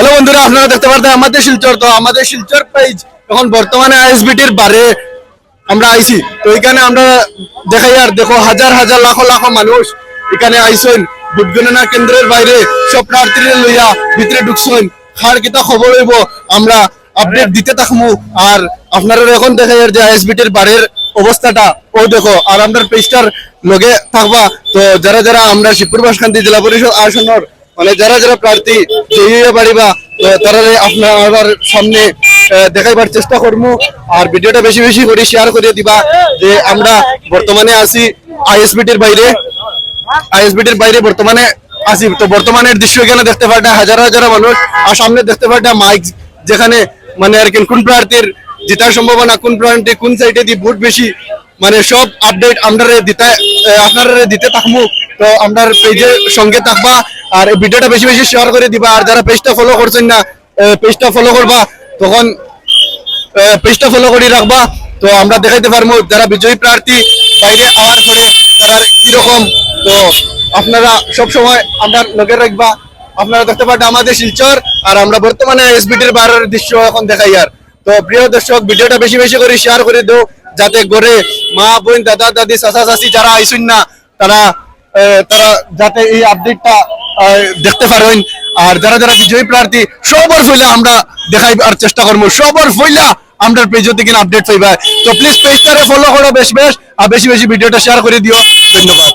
Hello বন্ধুরা, আপনারা দেখতে পারতেন আমাদের শিলচর। তো আমাদের শিলচর পেজ এখন বর্তমানে আইএসবিটির বারে আমরা আইছি। তো এখানে আমরা দেখাই আর দেখো, হাজার হাজার, লাখো লাখো মানুষ এখানে আইসেন। ভোট গণনা কেন্দ্রের বাইরে সব প্রার্থীরা লইয়া ভিতরে ঢুকছেন। খার কিতা খবর হইব, আমরা আপডেট দিতে থাকব আর আপনারা এখন দেখাই আর যে আইএসবিটির বারের অবস্থাটা। ও দেখো, আর আমরা পেজটার লগে থাকবা। তো যারা যারা আমরা শিবপুর, বাসকান্তি জেলা পরিষদ আসনের মানে যারা যারা প্রার্থী জয়ী হয়ে পারিবা তারা আপনার সামনে দেখাইবার চেষ্টা করব আর ভিডিওটা বেশি বেশি করে শেয়ার করে দিবা যে আমরা বর্তমানে আছি আইএসবিটির বাইরে। আইএসবিটির বাইরে বর্তমানে আছি। তো বর্তমানের দৃশ্য এখানে দেখতে পারটা হাজার হাজার মানুষ, আর সামনে দেখতে পারটা মাইক যেখানে মানে আর কি কোন প্রার্থীর জেতার সম্ভাবনা, কোন প্রার্থী কোন সাইডে দিয়ে ভোট বেশি মানে সব আপডেট আমরা দিতে আপনারা দিতে থাকব তো আমরা পেজের সঙ্গে থাকবা। আর এই ভিডিওটা বেশি বেশি শেয়ার করে দিবা। আর যারা পেজটা ফলো করছেন না পেজটা ফলো করবা, তখন পেজটা ফলো করে রাখবা। তো আমরা দেখাইতে পারব, যারা বিজয়ী প্রার্থী, বাইরে আওয়ার পরে তারা কীরকম। তো আপনারা সব সময় আমরা লগে রাখবা। আপনারা দেখতে পারেন আমাদের শিলচর, আর আমরা বর্তমানে এসবিটির বাইরের দৃশ্য এখন দেখাই আর। তো প্রিয় দর্শক, ভিডিওটা বেশি বেশি করে শেয়ার করে দাও, যাতে ঘরে মা, বোন, দাদা, দাদি, চাচা, চাচি যারা আইসুন না, তারা তারা যাতে এই আপডেটটা দেখতে পারেন। আর যারা যারা বিজয়ী প্রার্থী, সবার ফইলা আমরা দেখাই আর চেষ্টা করব। সবার ফইলা আমরা পেজও থেকে আপডেট পাইবা। তো প্লিজ পেজটারে ফলো করো বেশ বেশ, আর বেশি বেশি ভিডিওটা শেয়ার করে দিও। ধন্যবাদ।